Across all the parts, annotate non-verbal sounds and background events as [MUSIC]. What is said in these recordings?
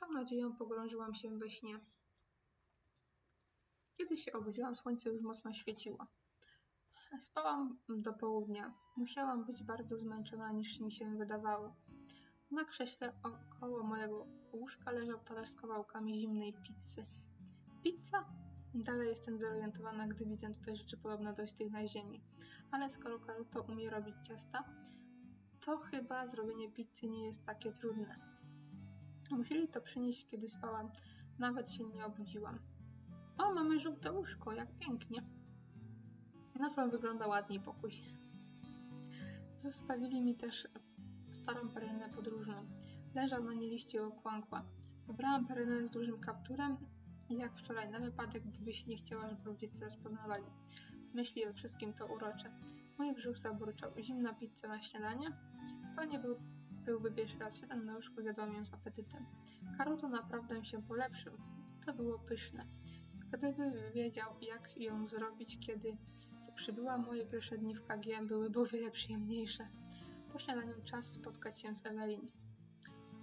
tą nadzieją pogrążyłam się we śnie. Kiedy się obudziłam, słońce już mocno świeciło. Spałam do południa. Musiałam być bardzo zmęczona niż mi się wydawało. Na krześle około mojego łóżka leżał talerz z kawałkami zimnej pizzy. Pizza? Dalej jestem zorientowana, gdy widzę tutaj rzeczy podobne do tych na ziemi. Ale skoro Karuto umie robić ciasta, to chyba zrobienie pizzy nie jest takie trudne. Musieli to przynieść, kiedy spałam. Nawet się nie obudziłam. O, mamy żółte łóżko, jak pięknie. Nocą wygląda ładniej pokój. Zostawili mi też starą perynę podróżną. Leżał na niej liście okłąkła. Wybrałam perynę z dużym kapturem jak wczoraj, na wypadek, gdybyś nie chciała, żeby ludzie to rozpoznawali. Myśli o wszystkim to urocze. Mój brzuch zaburczał. Zimna pizza na śniadanie? To nie był, byłby pierwszy raz. Jeden na łóżku zjadłam ją z apetytem. Karuto naprawdę się polepszył. To było pyszne. Gdyby wiedział, jak ją zrobić, kiedy przybyła, moje pierwsze dni w KG były o wiele przyjemniejsze. Po śniadaniu czas spotkać się z Ewelin.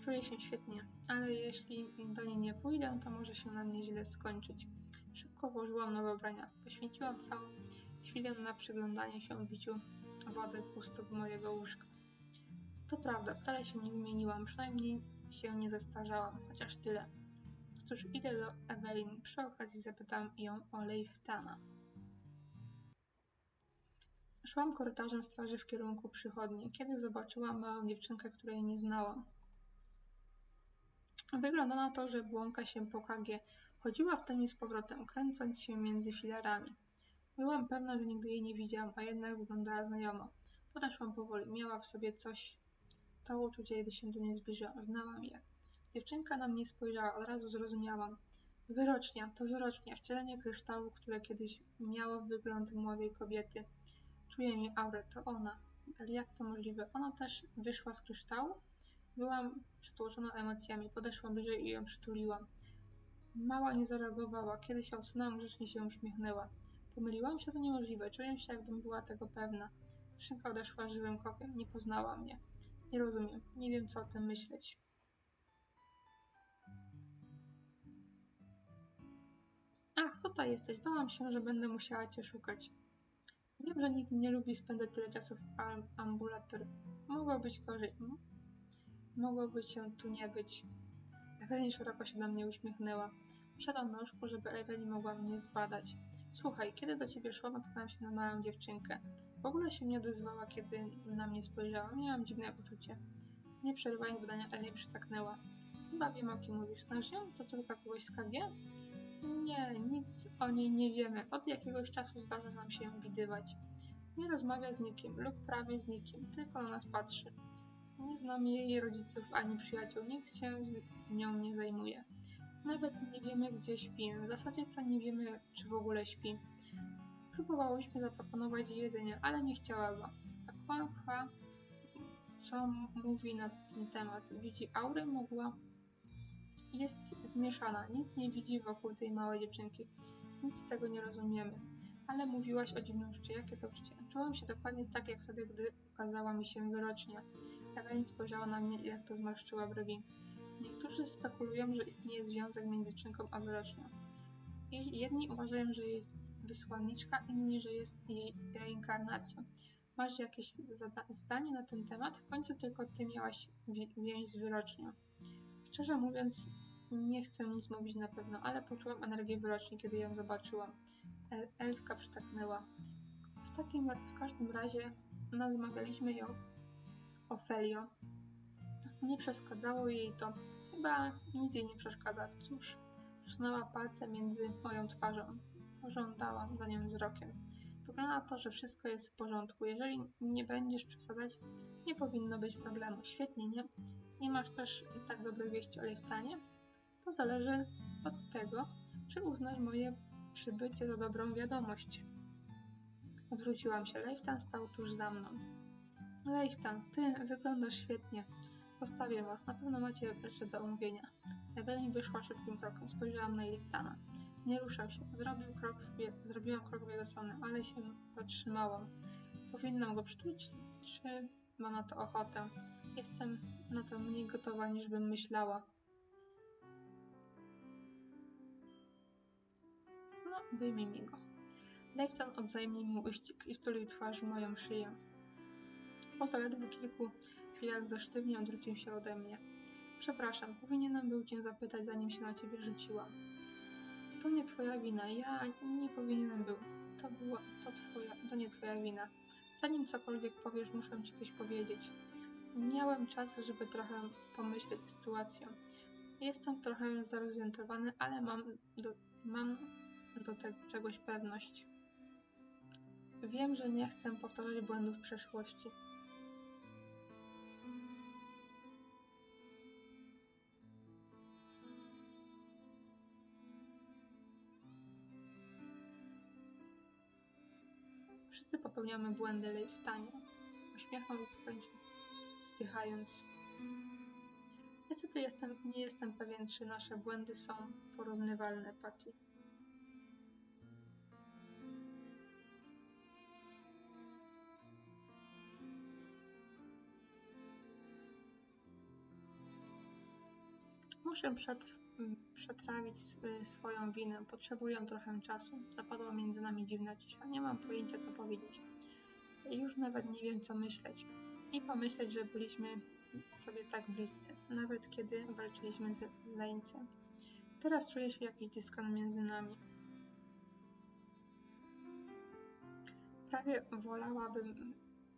Czuję się świetnie, ale jeśli do niej nie pójdę, to może się na mnie źle skończyć. Szybko włożyłam nowe ubrania. Poświęciłam całą chwilę na przyglądanie się biciu wody u stóp mojego łóżka. To prawda, wcale się nie zmieniłam, przynajmniej się nie zestarzałam, chociaż tyle. Cóż, idę do Ewelin. Przy okazji zapytałam ją o Leiftana. Szłam korytarzem straży w kierunku przychodni, kiedy zobaczyłam małą dziewczynkę, której nie znałam. Wygląda na to, że błąka się po KG. Chodziła w tym i z powrotem, kręcąc się między filarami. Byłam pewna, że nigdy jej nie widziałam, a jednak wyglądała znajomo. Podeszłam powoli. Miała w sobie coś. To uczucie, gdy się do mnie zbliżyłam. Znałam je. Dziewczynka na mnie spojrzała. Od razu zrozumiałam. Wyrocznia, to wyrocznia. Wcielenie kryształu, które kiedyś miało wygląd młodej kobiety. Czuję jej aurę, to ona. Ale jak to możliwe? Ona też wyszła z kryształu? Byłam przytłoczona emocjami. Podeszłam bliżej i ją przytuliłam. Mała nie zareagowała. Kiedy się odsunęłam, grzecznie się uśmiechnęła. Pomyliłam się, to niemożliwe. Czuję się, jakbym była tego pewna. Dziewczynka odeszła żywym krokiem. Nie poznała mnie. Nie rozumiem. Nie wiem, co o tym myśleć. Ach, tutaj jesteś. Bałam się, że będę musiała cię szukać. Wiem, że nikt nie lubi spędzać tyle czasu w ambulatorium. Mogło być gorzej. Mogłoby się tu nie być. Ewelin szeroko się do mnie uśmiechnęła. Usiadłam na łóżku, żeby Ewelin mogła mnie zbadać. Słuchaj, kiedy do ciebie szłam, natknęłam się na małą dziewczynkę. W ogóle się nie odezwała, kiedy na mnie spojrzała. Miałam dziwne uczucie. Nie przerywając badania, Eli przytaknęła. Chyba wiem, o kim mówisz. Znasz ją? To córka kogoś z KG? Nie, nic o niej nie wiemy. Od jakiegoś czasu zdarza nam się ją widywać. Nie rozmawia z nikim lub prawie z nikim, tylko na nas patrzy. Nie znam jej rodziców ani przyjaciół, nikt się z nią nie zajmuje. Nawet nie wiemy, gdzie śpi. W zasadzie to nie wiemy, czy w ogóle śpi. Próbowałyśmy zaproponować jej jedzenie, ale nie chciała go. A Kwanghua, co mówi na ten temat? Widzi aury? Mogła jest zmieszana, nic nie widzi wokół tej małej dziewczynki. Nic z tego nie rozumiemy. Ale mówiłaś o dziwnym uczuciu. Jakie to uczucie? Czułam się dokładnie tak, jak wtedy, gdy ukazała mi się wyrocznia. Ewelin spojrzała na mnie i jak to zmarszczyła brwi. Niektórzy spekulują, że istnieje związek między czynką a wyrocznią. Jedni uważają, że jest wysłanniczka, inni, że jest jej reinkarnacją. Masz jakieś zdanie na ten temat? W końcu tylko ty miałaś więź z wyrocznią. Szczerze mówiąc, nie chcę nic mówić na pewno, ale poczułam energię wyroczni, kiedy ją zobaczyłam. El elfka przytaknęła. W takim, w każdym razie nazmawialiśmy ją Ofelio. Nie przeszkadzało jej to. Chyba nic jej nie przeszkadza. Cóż, przesunęła palce między moją twarzą. Pożądałam za nią wzrokiem. Wygląda na to, że wszystko jest w porządku. Jeżeli nie będziesz przesadzać, nie powinno być problemu. Świetnie, nie? Nie masz też tak dobrej wieści o Leiftanie? To zależy od tego, czy uznasz moje przybycie za dobrą wiadomość. Odwróciłam się. Leiftan stał tuż za mną. Leiftan, ty wyglądasz świetnie. Zostawię was, na pewno macie rzeczy do omówienia. Ewelin wyszła szybkim krokiem, spojrzałam na Iliktana. Nie ruszał się. Zrobił krok w, zrobiłam krok w jego stronę, ale się zatrzymałam. Powinnam go przytulić, czy ma na to ochotę. Jestem na to mniej gotowa, niż bym myślała. No, wyjmij mi go. Lejton odzajemnił mu uścisk i wtulił twarz w moją szyję. Po zaledwie kilku chwilach zasztywnie odwrócił się ode mnie. Przepraszam, powinienem był cię zapytać, zanim się na ciebie rzuciłam. To nie twoja wina, ja nie powinienem był. To było, to twoja, to nie twoja wina. Zanim cokolwiek powiesz, muszę ci coś powiedzieć. Miałem czas, żeby trochę pomyśleć sytuację. Jestem trochę zarozentowany, ale mam do, mam do tego czegoś pewność. Wiem, że nie chcę powtarzać błędów przeszłości. Popełniamy błędy, Leifstanie. Uśmiechnął i pokręcił, wzdychając. Niestety jestem, nie jestem pewien, czy nasze błędy są porównywalne, Patty. Muszę przetr- m, przetrawić sw- swoją winę. Potrzebuję trochę czasu. Zapadła między nami dziwna cisza. Nie mam pojęcia, co powiedzieć. Już nawet nie wiem, co myśleć. I pomyśleć, że byliśmy sobie tak bliscy, nawet kiedy walczyliśmy z Leńcem. Teraz czuję się jakiś dyskonant między nami. Prawie wolałabym,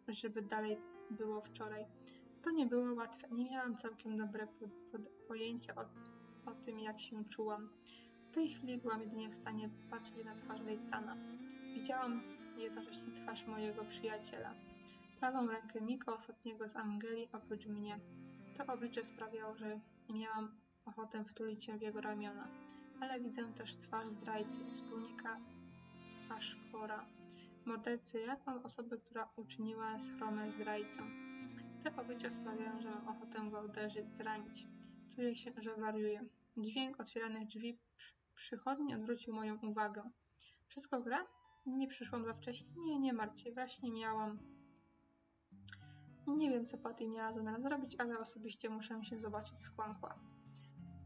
żeby dalej było wczoraj. To nie było łatwe. Nie miałam całkiem dobre po, po, pojęcie o, o tym, jak się czułam. W tej chwili byłam jedynie w stanie patrzeć na twarz Leiftana. Widziałam jednocześnie twarz mojego przyjaciela. Prawą rękę Miko, ostatniego z Angeli, oprócz mnie. To oblicze sprawiało, że miałam ochotę wtulić się w jego ramiona. Ale widzę też twarz zdrajcy, wspólnika Ashkora, mordercy, jaką osobę, która uczyniła schromę zdrajcą. Te oblicza sprawiają, że mam ochotę go uderzyć, zranić. Czuję się, że wariuję. Dźwięk otwieranych drzwi przy- przychodni odwrócił moją uwagę. Wszystko gra? Nie przyszłam za wcześnie? Nie, nie martw się, właśnie miałam. Nie wiem, co Patty miała zamiar zrobić, ale osobiście muszę się zobaczyć z Kłankła.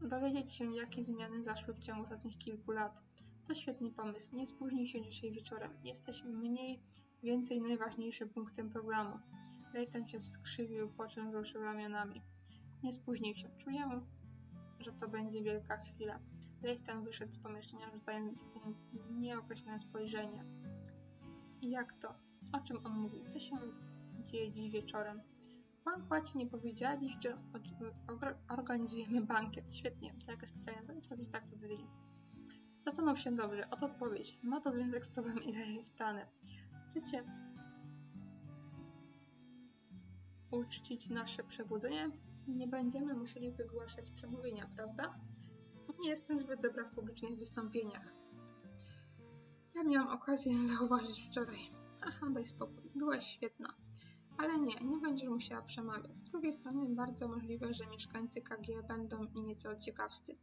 Dowiedzieć się, jakie zmiany zaszły w ciągu ostatnich kilku lat. To świetny pomysł. Nie spóźnij się dzisiaj wieczorem. Jesteś mniej więcej najważniejszym punktem programu. Leighton się skrzywił, po czym ruszył ramionami. Nie spóźnił się. Czuję, że to będzie wielka chwila. Leighton wyszedł z pomieszczenia, rzucając mi zatem nieokreślone spojrzenie. Jak to? O czym on mówi? Co się dzieje dziś wieczorem? Kłankła ci nie powiedziała dziś, że organizujemy bankiet. Świetnie. Taka specjalnie zamiast robić tak co tydzień. Zastanów się dobrze. Oto odpowiedź. Ma to związek z tobą i Leightonem. Chcecie uczcić nasze przebudzenie, nie będziemy musieli wygłaszać przemówienia, prawda? Nie jestem zbyt dobra w publicznych wystąpieniach. Ja miałam okazję [LAUGHS] zauważyć wczoraj. Aha, daj spokój, byłaś świetna. Ale nie, nie będziesz musiała przemawiać. Z drugiej strony bardzo możliwe, że mieszkańcy KG będą nieco ciekawscy.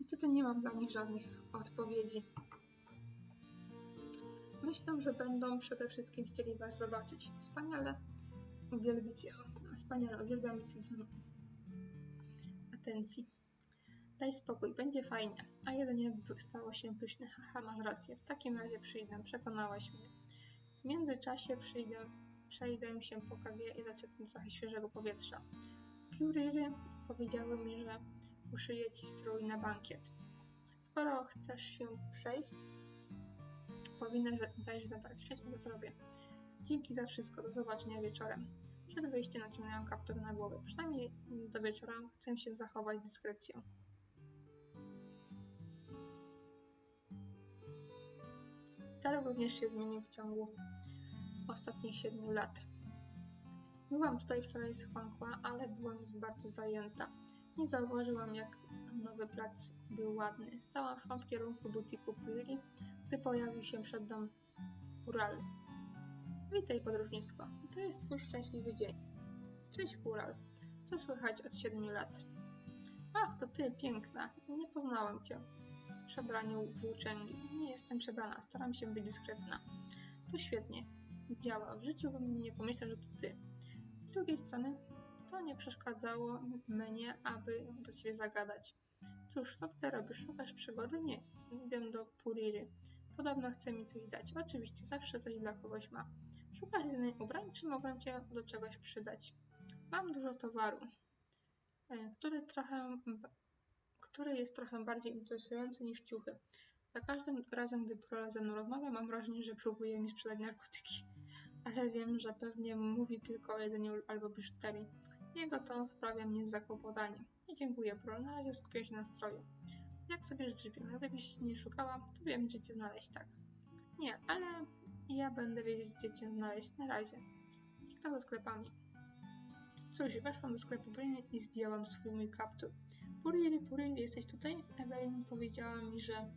Niestety nie mam dla nich żadnych odpowiedzi. Myślę, że będą przede wszystkim chcieli Was zobaczyć. Wspaniale uwielbić, wspaniale uwielbiam atencji. Daj spokój, będzie fajnie. A jedzenie stało się pyszne. Haha, masz rację. W takim razie przyjdę, przekonałaś mnie. W międzyczasie przyjdę, przejdę się po KG i zaczerpnę trochę świeżego powietrza. Pióryry powiedziały mi, że uszyję ci strój na bankiet. Skoro chcesz się przejść, powinnaś zajrzeć na tak. Świetnie to zrobię. Dzięki za wszystko. Do zobaczenia wieczorem. Przed wyjściem naciągnąłem kaptur na głowę. Przynajmniej do wieczora chcę się zachować dyskrecją. Tar również się zmienił w ciągu ostatnich siedmiu lat. Byłam tutaj wczoraj z Huankła, ale byłam bardzo zajęta. Nie zauważyłam, jak nowy plac był ładny. Stałam szłam w kierunku butiku Piri, gdy pojawił się przed dom Ural. Witaj, podróżnictwo. To jest twój szczęśliwy dzień. Cześć, Ural. Co słychać od siedmiu lat? Ach, to ty, piękna. Nie poznałem cię. Przebraniu włóczęgi. Nie jestem przebrana, staram się być dyskretna. To świetnie. Działa. W życiu bym nie pomyślał, że to ty. Z drugiej strony, to nie przeszkadzało mnie, aby do ciebie zagadać. Cóż, co ty robisz? Szukasz przygody? Nie. Idę do Puriry. Podobno chce mi coś dać. Oczywiście, zawsze coś dla kogoś ma. Szukasz jedynie ubrań, czy mogę cię do czegoś przydać? Mam dużo towaru, e, który trochę, który jest trochę bardziej interesujący niż ciuchy. Za każdym razem, gdy Prola ze mną rozmawia, mam wrażenie, że próbuje mi sprzedać narkotyki. Ale wiem, że pewnie mówi tylko o jedzeniu albo biżuterii. Jego ton sprawia mnie zakłopotanie. Nie dziękuję, Prol, na razie skupię się na stroju. Jak sobie życzysz, gdybyś nie szukała, to wiem, gdzie cię znaleźć, tak. Nie, ale ja będę wiedzieć, gdzie cię znaleźć. Na razie. Zniknął ze sklepami. Cóż, weszłam do sklepu Briny i zdjęłam swój mój kaptur. Puriri, jesteś tutaj? Evelyn powiedziała mi, że...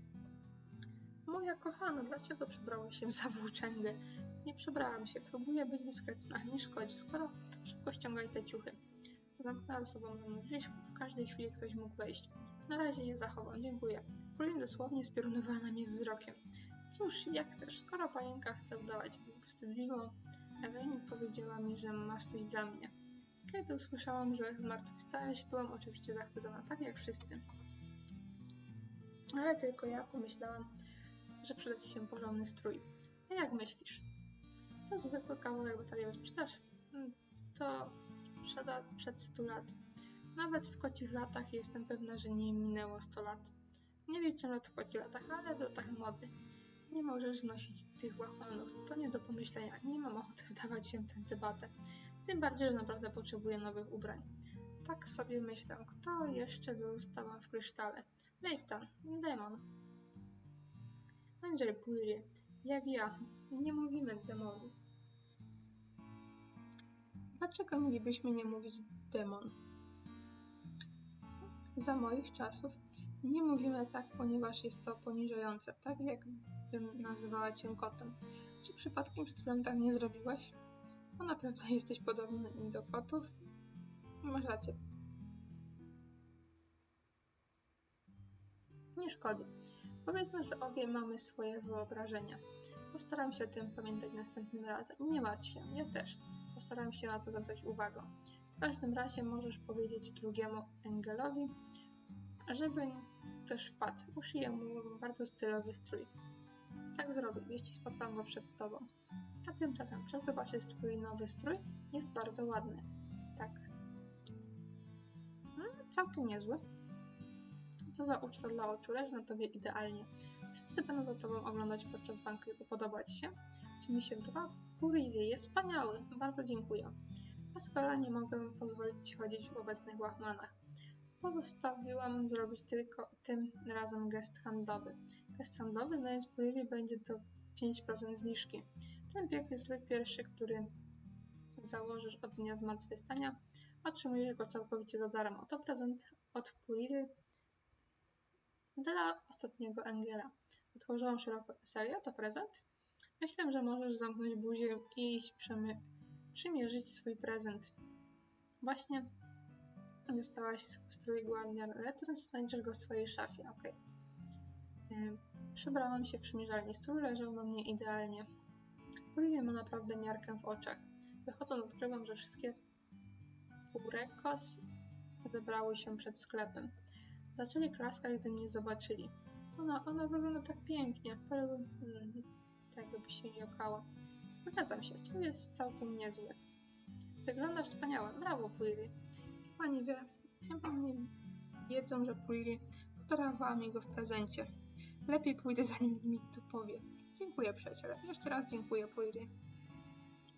Moja kochana, dlaczego przebrałaś się za włóczęgę? Nie przebrałam się, próbuję być dyskretna, nie szkodzi, skoro szybko ściągaj te ciuchy. Zamknęła za sobą mną drzwi, w każdej chwili ktoś mógł wejść. Na razie je zachowam, dziękuję. Pauline dosłownie spiorunowała na mnie wzrokiem. Cóż, jak chcesz, skoro panienka chce udawać wstydliwą, Ewelin powiedziała mi, że masz coś dla mnie. Kiedy usłyszałam, że zmartwychwstałeś, byłam oczywiście zachwycona, tak jak wszyscy. Ale tylko ja pomyślałam, że przyda ci się porządny strój. A jak myślisz? To zwykły kawałek batalii sprzedaż. Mm, To sprzeda przed 100 lat. Nawet w kocich latach jestem pewna, że nie minęło 100 lat. Nie liczę lat w kocich latach, ale w latach mody. Nie możesz nosić tych łachmanów. To nie do pomyślenia. Nie mam ochoty wdawać się w tę debatę. Tym bardziej, że naprawdę potrzebuję nowych ubrań. Tak sobie myślę, kto jeszcze był z tobą w krysztale? Leiftan, demon. Angel Puri, jak ja. Nie mówimy demonu. Dlaczego mielibyśmy nie mówić demon? Za moich czasów nie mówimy tak, ponieważ jest to poniżające, tak jakbym nazywała cię kotem. Czy przypadkiem przed chwilą tak nie zrobiłaś? Bo naprawdę jesteś podobny do kotów? Masz rację. Nie szkodzi. Powiedzmy, że obie mamy swoje wyobrażenia. Postaram się o tym pamiętać następnym razem. Nie martw się, ja też. Postaram się na to zwracać uwagę. W każdym razie możesz powiedzieć drugiemu Engelowi, żeby też wpadł. Uszyję mu bardzo stylowy strój. Tak zrobię, jeśli spotkam go przed tobą. A tymczasem czas zobaczyć swój nowy strój. Jest bardzo ładny. Tak. No, całkiem niezły. Co za uczta dla oczu, leży na tobie idealnie. Wszyscy będą za tobą oglądać podczas banketu. Podoba ci się? Czy mi się podoba? Puriwie, jest wspaniały. Bardzo dziękuję. A z kolei nie mogę pozwolić ci chodzić w obecnych łachmanach. Pozostawiłam zrobić tylko tym razem gest handlowy. Gest handlowy, znając Puriwie, będzie to 5% zniżki. Ten piękny strój pierwszy, który założysz od dnia zmartwychwstania, otrzymujesz go całkowicie za darmo. To prezent od Puriry dla ostatniego Angela. Otworzyłam szeroko. Serio? To prezent? Myślę, że możesz zamknąć buzię i iść przemy- przymierzyć swój prezent. Właśnie dostałaś strój Guardian Return, znajdziesz go w swojej szafie. Ok. Przybrałam się w przymierzalni. Strój leżał na mnie idealnie. Purilia ma naprawdę miarkę w oczach. Wychodząc odkrywam, że wszystkie Purekos zebrały się przed sklepem. Zaczęli klaskać, gdy mnie zobaczyli. Ona, ona wygląda tak pięknie. Perły, mm, tak jakby się jąkała. Zgadzam się, strój jest całkiem niezły. Wygląda wspaniale. Brawo, Puri. Chyba nie wie, chyba nie wiedzą, że Puri podarowała mi go w prezencie. Lepiej pójdę, zanim mi to powie. Dziękuję, przyjaciele. Jeszcze raz dziękuję, Puri.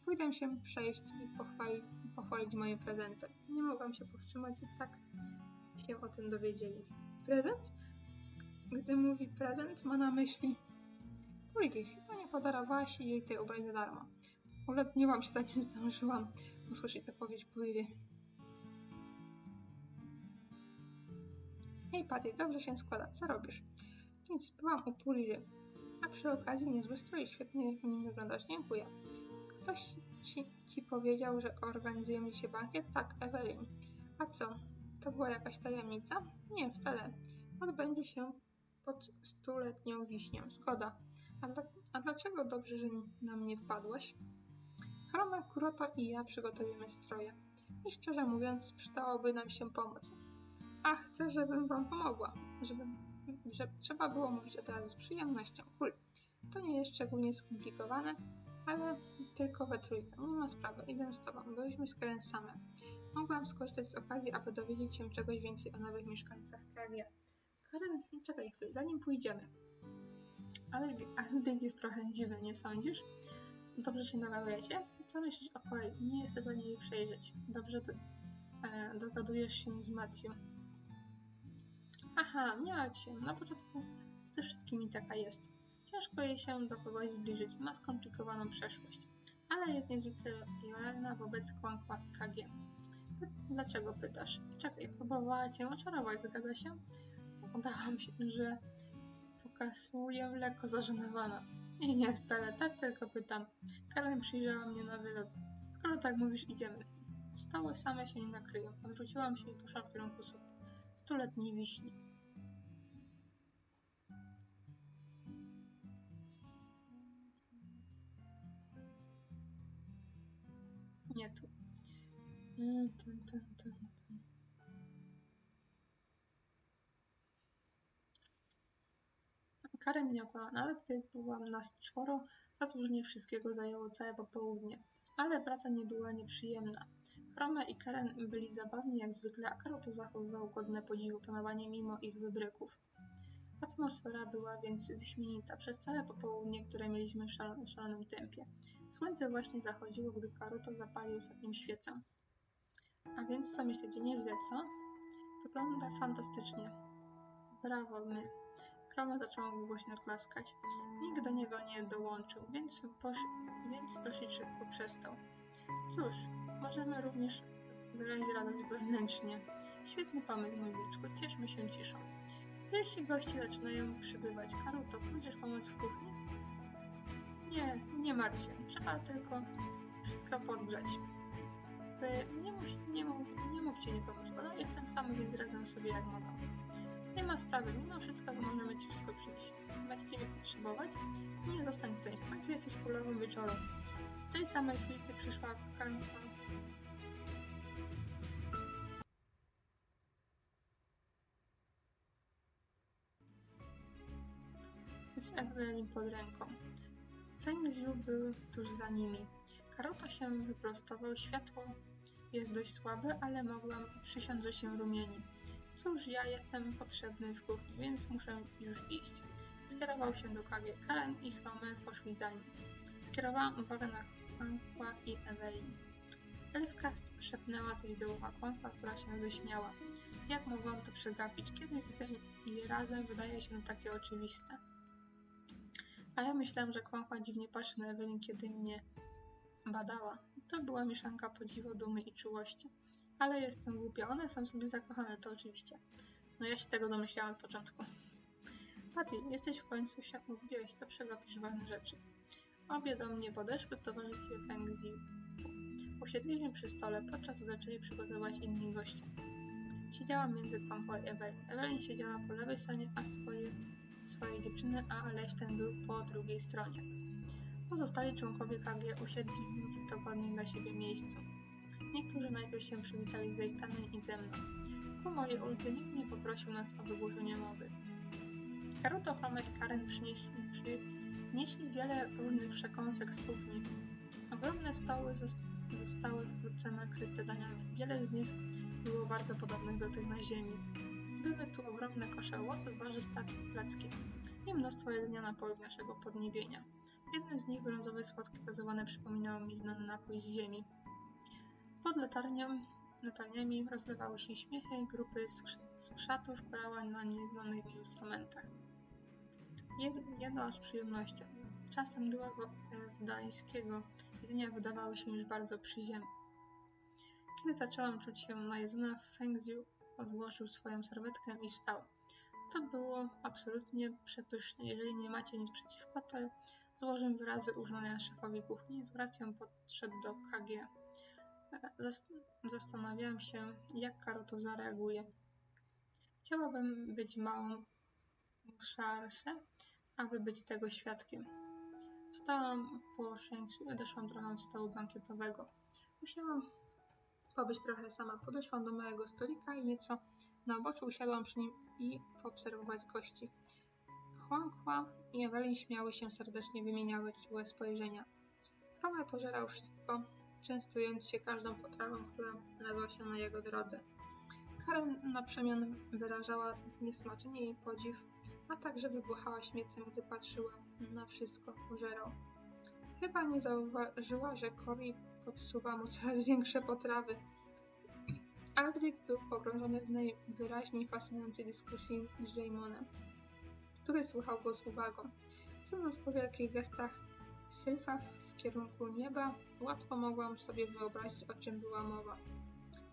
Pójdę się przejść i pochwalić, pochwalić moje prezenty. Nie mogłam się powstrzymać i tak się o tym dowiedzieli. Prezent? Gdy mówi prezent, ma na myśli Puri, chyba nie podarowałaś jej tej za darmo. Uletniłam się, zanim zdążyłam usłyszeć odpowiedź Puri. Hej, Patty, dobrze się składa. Co robisz? Nic, byłam u Puri. A przy okazji niezły strój, świetnie w nim wyglądasz. Dziękuję. Ktoś ci, ci powiedział, że organizujemy dzisiaj bankiet? Tak, Evelyn. A co? To była jakaś tajemnica? Nie, wcale. Odbędzie się pod stuletnią wiśnią. Zgoda. A, a dlaczego dobrze, że na mnie wpadłaś? Chroma, Kuroto i ja przygotujemy stroje. I szczerze mówiąc, przydałoby nam się pomoc. A chcę, żebym wam pomogła. Żeby, że trzeba było mówić o teraz z przyjemnością. Cool. To nie jest szczególnie skomplikowane, ale tylko we trójkę. Nie ma sprawy, idę z tobą. Byliśmy z Karen same. Mogłam skorzystać z okazji, aby dowiedzieć się czegoś więcej o nowych mieszkańcach Kevia. Karen, czekaj zanim pójdziemy. Ale Aldrich jest trochę dziwny, nie sądzisz? Dobrze się dogadujecie? Co myślisz o Corey? Nie jest dla niej przejrzeć. Dobrze do, e, dogadujesz się z Matthew. Aha, martw się. Na początku ze wszystkimi taka jest. Ciężko jej się do kogoś zbliżyć. Ma skomplikowaną przeszłość. Ale jest niezwykle lojalna wobec kłamstwa KG. Dlaczego pytasz? Czekaj, próbowała cię oczarować, zgadza się? Udałam się, że pokazuję lekko zażenowana. Nie, nie wcale, tak tylko pytam. Karen przyjrzała mnie na wylot. Skoro tak mówisz, idziemy. Stoły same się nie nakryją. Odwróciłam się i poszłam w kierunku stu- stuletniej wiśni. Ten, ten, ten, ten. Mnie okłamała, nawet gdy byłam nas czworo, rozróżnienie wszystkiego zajęło całe popołudnie. Ale praca nie była nieprzyjemna. Chroma i Karen byli zabawni jak zwykle, a Karoto zachowywał godne podziwu panowanie mimo ich wybryków. Atmosfera była więc wyśmienita przez całe popołudnie, które mieliśmy w szalo- szalonym tempie. Słońce właśnie zachodziło, gdy Karuto zapalił ostatnią świecę. A więc co myślicie, nieźle, co? Wygląda fantastycznie. Brawo, my. Kroma zaczęła głośno klaskać. Nikt do niego nie dołączył, więc, więc dosyć szybko przestał. Cóż, możemy również wyrazić radość wewnętrznie. Świetny pomysł, mój Wilczku, cieszmy się ciszą. Pierwsi goście zaczynają przybywać. Karuto, pójdziesz pomóc w kuchni? Nie, nie martw się. Trzeba tylko wszystko podgrzać. Wy nie, muś, nie, mów, nie mówcie nikomu szkoda, jestem sam, więc radzę sobie jak mogę. Nie ma sprawy, mimo wszystko możemy ci wszystko przyjść. Będziecie mnie potrzebować? Nie, zostań tutaj. W końcu jesteś królową wieczoru. W tej samej chwili przyszła kanka. Z Evelyn pod ręką. Feng Zhu był tuż za nimi. Karota się wyprostował, światło jest dość słabe, ale mogłam przysiąc, że się rumieni. Cóż, ja jestem potrzebny w kuchni, więc muszę już iść. Skierował się do Kage. Karen i Chrome poszli za nim. Skierowałam uwagę na Kłamkła i Ewelin. Elfka szepnęła coś do ucha Kłamkła, która się ześmiała. Jak mogłam to przegapić? Kiedy widzę je razem, wydaje się takie oczywiste. A ja myślałam, że Kłamkła dziwnie patrzy na Ewelin, kiedy mnie badała. To była mieszanka podziwu, dumy i czułości. Ale jestem głupia. One są sobie zakochane, to oczywiście. No ja się tego domyślałam od początku. Patty, jesteś w końcu się mówiłeś, to przegapisz ważne rzeczy. Obie do mnie podeszły w towarzystwie Feng Zi. Usiedliśmy przy stole, podczas gdy zaczęli przygotować inni goście. Siedziałam między Kłampo i Ewelin. Ewelin siedziała po lewej stronie, a swoje, swojej dziewczyny, a Leśten był po drugiej stronie. Pozostali członkowie KG usiedli w dogodnym dla siebie miejscu. Niektórzy najpierw się przywitali z Ejtanem i ze mną. Ku mojej uldze nikt nie poprosił nas o wygłoszenie mowy. Karuto, Chrome i Karen przynieśli, przynieśli wiele różnych przekąsek z kuchni. Ogromne stoły zos- zostały wkrótce nakryte daniami. Wiele z nich było bardzo podobnych do tych na ziemi. Były tu ogromne kosze owoców, warzyw, plac- placki i mnóstwo jedzenia na połowę naszego podniebienia. Jednym z nich brązowe słodkie gazowane przypominało mi znany napój z ziemi. Pod latarnią, latarniami rozlewały się śmiechy i grupy skrz- skrzatów grały na nieznanych mi instrumentach. Jed, jedła z przyjemnością. Czasem długo e, gdańskiego jedzenia wydawały się już bardzo przyziemne. Kiedy zaczęłam czuć się najedzona, Feng Ziu odłożył swoją serwetkę i wstał. To było absolutnie przepyszne. Jeżeli nie macie nic przeciwko, to złożę wyrazy uznania szefowi kuchni. Z gracją podszedł do KG. Zast- Zastanawiałam się, jak Karoto zareaguje. Chciałabym być małą szarsze, aby być tego świadkiem. Wstałam po szeńcu i odeszłam trochę od stołu bankietowego. Musiałam pobyć trochę sama. Podeszłam do mojego stolika i nieco na oboczu usiadłam przy nim i poobserwować gości. Huanghua i Ewelin śmiały się serdecznie, wymieniały czułe spojrzenia. Rome pożerał wszystko, częstując się każdą potrawą, która znalazła się na jego drodze. Karen na przemian wyrażała zniesmaczenie i podziw, a także wybuchała śmiechem, gdy patrzyła na wszystko pożerał. Chyba nie zauważyła, że Cory podsuwa mu coraz większe potrawy. Aldrich był pogrążony w najwyraźniej fascynującej dyskusji z Jamonem, który słuchał go z uwagą. Sądząc po wielkich gestach Sylfa w kierunku nieba, łatwo mogłam sobie wyobrazić, o czym była mowa.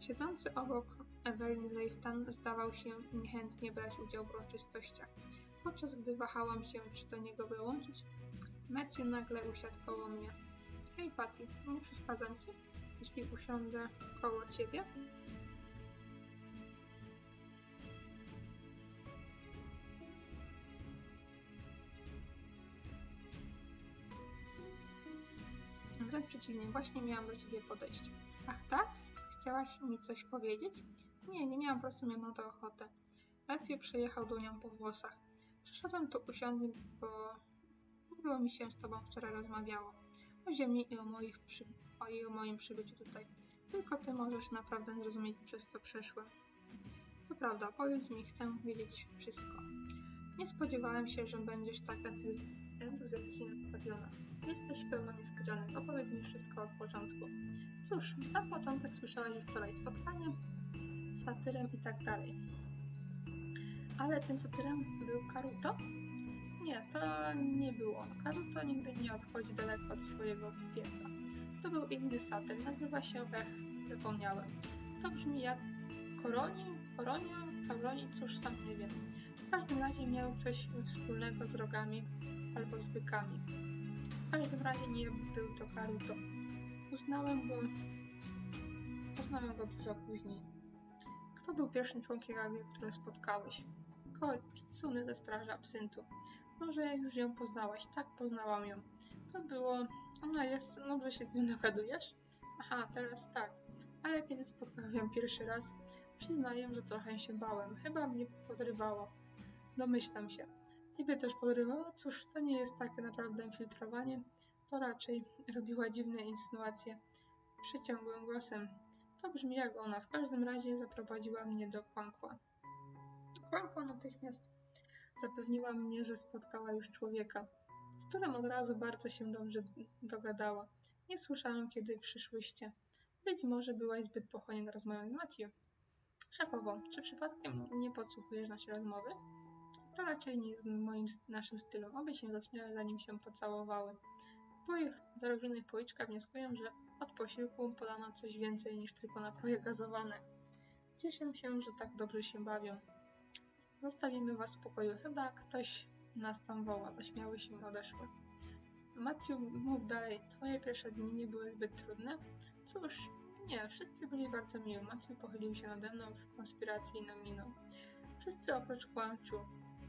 Siedzący obok Evelyn Leiftan zdawał się niechętnie brać udział w uroczystościach. Podczas gdy wahałam się, czy do niego dołączyć, Matthew nagle usiadł koło mnie. Hej Patty, nie przeszkadzam ci, jeśli usiądę koło ciebie? Wręcz przeciwnie, właśnie miałam do ciebie podejść. Ach tak? Chciałaś mi coś powiedzieć? Nie, nie miałam, po prostu miałam na to ochotę. Matthew przejechał dłonią po włosach. Przyszedłem tu usiąść, bo Miło mi się z tobą wczoraj rozmawiało. O ziemi i o, moich przy... o, i o moim przybyciu tutaj. Tylko ty możesz naprawdę zrozumieć, przez co przeszłem. To prawda, powiedz mi, chcę wiedzieć wszystko. Nie spodziewałem się, że będziesz tak entuzy- entuzjastycznie nastawiona. Jesteś pełna niespodzianek. Opowiedz mi wszystko od początku. Cóż, za początek słyszałeś już wczoraj spotkanie, satyrem i tak dalej. Ale tym satyrem był Karuto? Nie, to nie było. Karuto nigdy nie odchodzi daleko od swojego pieca. To był inny satyr, nazywa się Ech, zapomniałem. To brzmi jak Koroni, Koronio, Tauroni, cóż sam nie wiem. W każdym razie miał coś wspólnego z rogami albo z bykami. W każdym razie nie był to Karuto. Uznałem go... Poznałem go dużo później. Kto był pierwszym członkiem Agry, które spotkałeś? Ko- Kitsune ze Straży Absyntu. Może już ją poznałaś. Tak, poznałam ją. To było... Ona jest... Dobrze się z nią dogadujesz? Aha, teraz tak. Ale kiedy spotkałem ją pierwszy raz, przyznaję, że trochę się bałem. Chyba mnie podrywało. Domyślam się. Ciebie też podrywało? Cóż, to nie jest takie naprawdę filtrowanie. To raczej robiła dziwne insynuacje. Przyciągłym głosem. To brzmi jak ona. W każdym razie zaprowadziła mnie do Kłankła. Kłankła natychmiast zapewniła mnie, że spotkała już człowieka, z którym od razu bardzo się dobrze dogadała. Nie słyszałam, kiedy przyszłyście. Być może byłaś zbyt pochłoniona rozmową z Matthew. Szefowo, czy przypadkiem nie podsłuchujesz naszej rozmowy? To raczej nie jest moim naszym stylu. Obie się zaśmiały, zanim się pocałowały. Po ich zarobionych policzkach wnioskuję, że od posiłku podano coś więcej niż tylko napoje gazowane. Cieszę się, że tak dobrze się bawią. Zostawimy was w spokoju. Chyba ktoś nas tam woła. Zaśmiały się i odeszły. Matthew, mów dalej. Twoje pierwsze dni nie były zbyt trudne? Cóż, nie. Wszyscy byli bardzo miły. Matthew pochylił się nade mną w konspiracyjną miną. Wszyscy oprócz Kłamczu.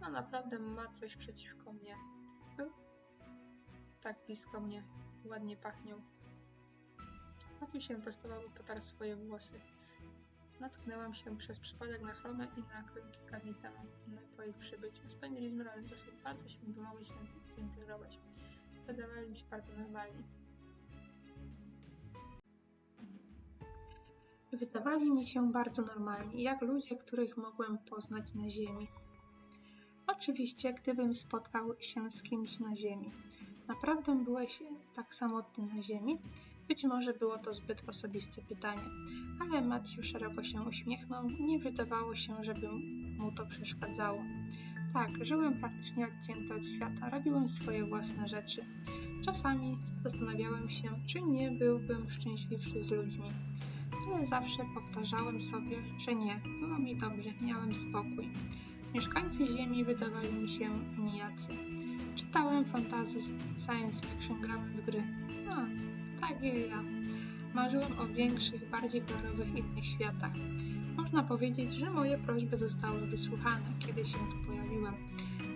No naprawdę ma coś przeciwko mnie. Był tak blisko mnie. Ładnie pachniał. Matthew się prostował i potarł swoje włosy. Natknęłam się przez przypadek na chromę i na kilka dni temu, po ich przybyciu. Spędziliśmy razem czas bardzo się mogli się zintegrować. Wydawali mi się bardzo normalni. Wydawali mi się bardzo normalni, jak ludzie, których mogłem poznać na ziemi. Oczywiście, gdybym spotkał się z kimś na ziemi. Naprawdę byłeś tak samotny na ziemi? Być może było to zbyt osobiste pytanie, ale Matthew szeroko się uśmiechnął. Nie wydawało się, żeby mu to przeszkadzało. Tak, żyłem praktycznie odcięty od świata, robiłem swoje własne rzeczy. Czasami zastanawiałem się, czy nie byłbym szczęśliwszy z ludźmi. Ale zawsze powtarzałem sobie, że nie, było mi dobrze, miałem spokój. Mieszkańcy Ziemi wydawali mi się nijacy. Czytałem fantazy science fiction, grałem w gry. No, tak wie ja. Marzyłem o większych, bardziej kolorowych innych światach. Można powiedzieć, że moje prośby zostały wysłuchane, kiedy się tu pojawiłem.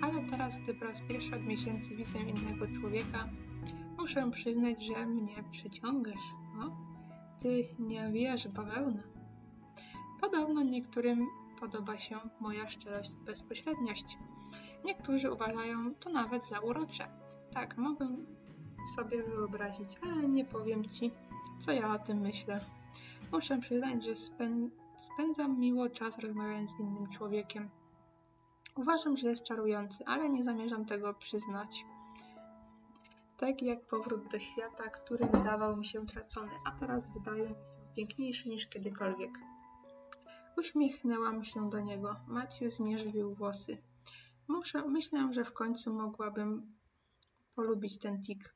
Ale teraz, gdy po raz pierwszy od miesięcy widzę innego człowieka, muszę przyznać, że mnie przyciągasz. Ty nie wiesz bawełna. Podobno niektórym podoba się moja szczerość i bezpośredniość. Niektórzy uważają to nawet za urocze. Tak, mogę sobie wyobrazić, ale nie powiem ci, co ja o tym myślę. Muszę przyznać, że spę spędzam miło czas rozmawiając z innym człowiekiem. Uważam, że jest czarujący, ale nie zamierzam tego przyznać. Tak jak powrót do świata, który wydawał mi się tracony, a teraz wydaje mi się piękniejszy niż kiedykolwiek. Uśmiechnęłam się do niego. Matthew zmierzwił włosy. Muszę, myślę, że w końcu mogłabym polubić ten tik.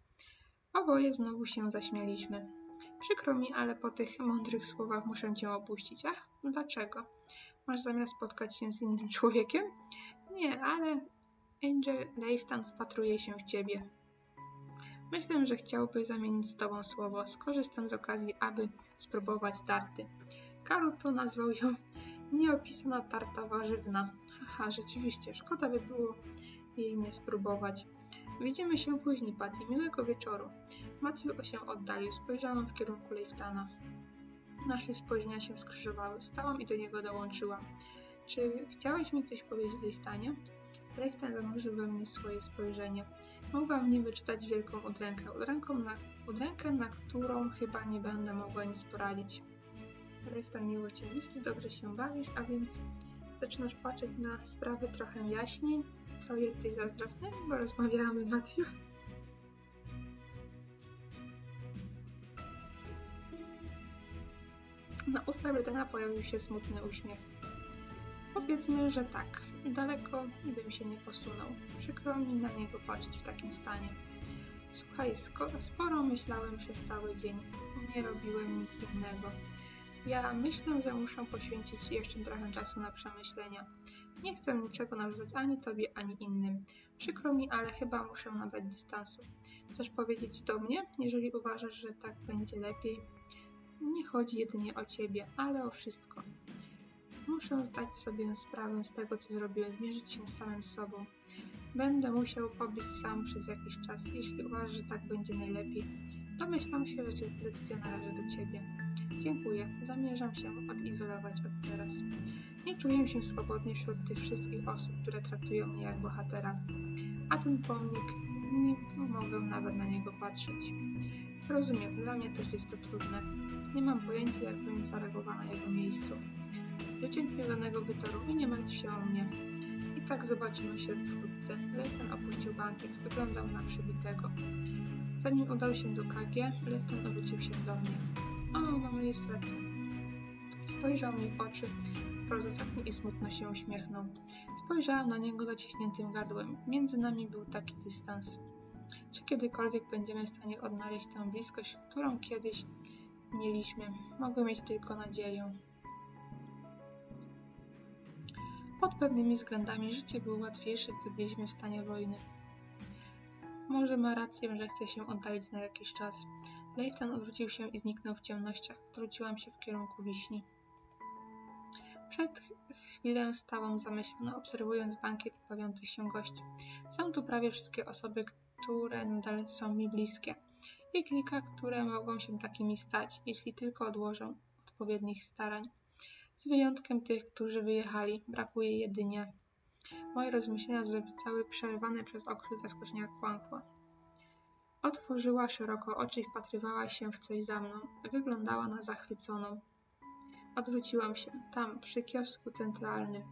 Oboje znowu się zaśmialiśmy. Przykro mi, ale po tych mądrych słowach muszę cię opuścić. Ach, dlaczego? Masz zamiar spotkać się z innym człowiekiem? Nie, ale Angel Leiftan wpatruje się w ciebie. Myślę, że chciałby zamienić z tobą słowo. Skorzystam z okazji, aby spróbować tarty. Karuto nazwał ją nieopisana tarta warzywna. Haha, rzeczywiście, szkoda by było jej nie spróbować. Widzimy się później, Patty. Miłego wieczoru. Matthew się oddalił. Spojrzałam w kierunku Leiftana. Nasze spojrzenia się skrzyżowały. Stałam i do niego dołączyłam. Czy chciałeś mi coś powiedzieć, Leiftanie? Leiftan zanurzył we mnie swoje spojrzenie. Mogłam w nim wyczytać wielką udrękę. Udręką na, na którą chyba nie będę mogła nic poradzić. Leiftan miło cię widzieć, dobrze się bawisz, a więc zaczynasz patrzeć na sprawy trochę jaśniej. Co, jesteś zazdrosny? Bo rozmawiałam z Matthew. Na ustach Brytana pojawił się smutny uśmiech. Powiedzmy, że tak. Daleko bym się nie posunął. Przykro mi na niego patrzeć w takim stanie. Słuchaj, skoro sporo myślałem przez cały dzień. Nie robiłem nic innego. Ja myślę, że muszę poświęcić jeszcze trochę czasu na przemyślenia. Nie chcę niczego narzucać ani tobie, ani innym. Przykro mi, ale chyba muszę nabrać dystansu. Chcesz powiedzieć do mnie, jeżeli uważasz, że tak będzie lepiej? Nie chodzi jedynie o ciebie, ale o wszystko. Muszę zdać sobie sprawę z tego, co zrobiłem, zmierzyć się z samym sobą. Będę musiał pobyć sam przez jakiś czas. Jeśli uważasz, że tak będzie najlepiej, domyślam się, że decyzja należy do ciebie. Dziękuję. Zamierzam się odizolować od teraz. Nie czuję się swobodnie wśród tych wszystkich osób, które traktują mnie jak bohatera. A ten pomnik, nie mogę nawet na niego patrzeć. Rozumiem, dla mnie też jest to trudne. Nie mam pojęcia, jakbym zareagowała na jego miejscu. Życzę mi udanego wieczoru i nie martw się o mnie. I tak zobaczymy się wkrótce. Lefton opuścił bankiet, wyglądał na przybitego. Zanim udał się do KG, Lefton obrócił się do mnie. O, mam jest rację. Spojrzał mi w oczy, prozasadnie i smutno się uśmiechnął. Spojrzałam na niego zaciśniętym gardłem. Między nami był taki dystans. Czy kiedykolwiek będziemy w stanie odnaleźć tę bliskość, którą kiedyś mieliśmy? Mogę mieć tylko nadzieję. Pod pewnymi względami życie było łatwiejsze, gdy byliśmy w stanie wojny. Może ma rację, że chce się oddalić na jakiś czas. Leifton odwrócił się i zniknął w ciemnościach. Odwróciłam się w kierunku wiśni. Przed chwilę stałam zamyślona, obserwując bankiet bawiących się gości. Są tu prawie wszystkie osoby, które nadal są mi bliskie. I kilka, które mogą się takimi stać, jeśli tylko odłożą odpowiednich starań. Z wyjątkiem tych, którzy wyjechali, brakuje jedynie. Moje rozmyślenia zostały przerwane przez okrzyk zaskoczenia kłamstwa. Otworzyła szeroko oczy i wpatrywała się w coś za mną. Wyglądała na zachwyconą. Odwróciłam się. Tam, przy kiosku centralnym.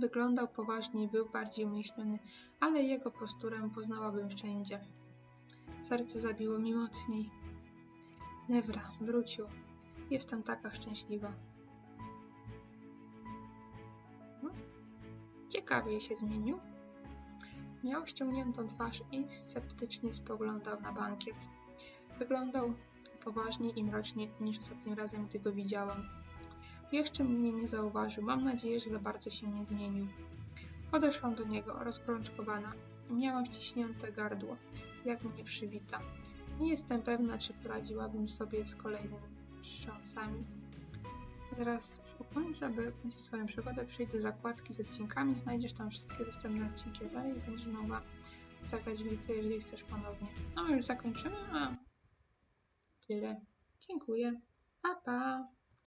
Wyglądał poważnie i był bardziej umieśniony, ale jego posturę poznałabym wszędzie. Serce zabiło mi mocniej. Nevra, wrócił. Jestem taka szczęśliwa. No, ciekawie się zmienił. Miał ściągniętą twarz i sceptycznie spoglądał na bankiet. Wyglądał poważniej i mroczniej niż ostatnim razem, gdy go widziałam. Jeszcze mnie nie zauważył. Mam nadzieję, że za bardzo się nie zmienił. Podeszłam do niego, rozgrączkowana. Miałam ściśnięte gardło, jak mnie przywita. Nie jestem pewna, czy poradziłabym sobie z kolejnymi wstrząsami. Teraz ukończę, aby kończyć swoją przygodę. Przejdź do zakładki z odcinkami, znajdziesz tam wszystkie dostępne odcinki dalej i będziesz mogła zagrać replay, jeżeli chcesz ponownie. No już zakończymy, a tyle. Dziękuję. Pa, pa!